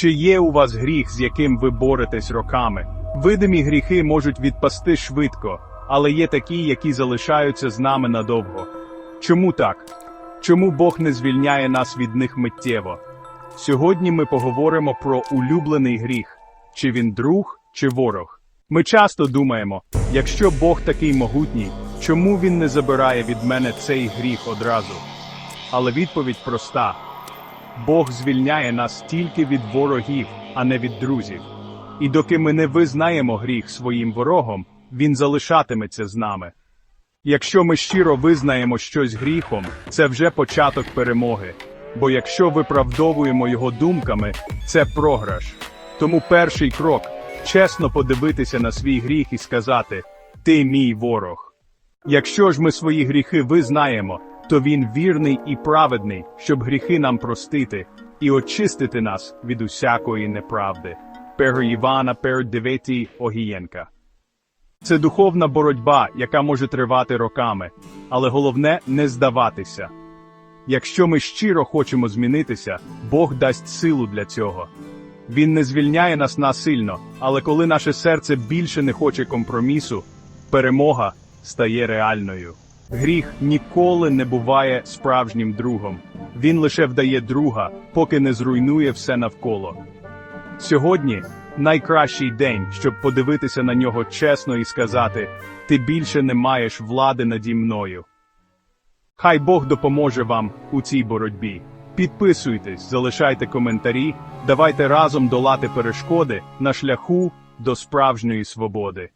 Чи є у вас гріх, з яким ви боретесь роками? Видимі гріхи можуть відпасти швидко, але є такі, які залишаються з нами надовго. Чому так? Чому Бог не звільняє нас від них миттєво? Сьогодні ми поговоримо про улюблений гріх, чи він друг, чи ворог. Ми часто думаємо, якщо Бог такий могутній, чому він не забирає від мене цей гріх одразу? Але відповідь проста: Бог звільняє нас тільки від ворогів, а не від друзів. І доки ми не визнаємо гріх своїм ворогом, він залишатиметься з нами. Якщо ми щиро визнаємо щось гріхом, це вже початок перемоги. Бо якщо виправдовуємо його думками, це програш. Тому перший крок чесно подивитися на свій гріх і сказати: Ти мій ворог. Якщо ж ми свої гріхи визнаємо, то він вірний і праведний, щоб гріхи нам простити і очистити нас від усякої неправди. Перо Івана перед 9 Огієнка. Це духовна боротьба, яка може тривати роками, але головне не здаватися. Якщо ми щиро хочемо змінитися, Бог дасть силу для цього. Він не звільняє нас насильно, але коли наше серце більше не хоче компромісу, перемога стає реальною. Гріх ніколи не буває справжнім другом. Він лише вдає друга, поки не зруйнує все навколо. Сьогодні найкращий день, щоб подивитися на нього чесно і сказати: ти більше не маєш влади наді мною. Хай Бог допоможе вам у цій боротьбі. Підписуйтесь, залишайте коментарі, давайте разом долати перешкоди на шляху до справжньої свободи.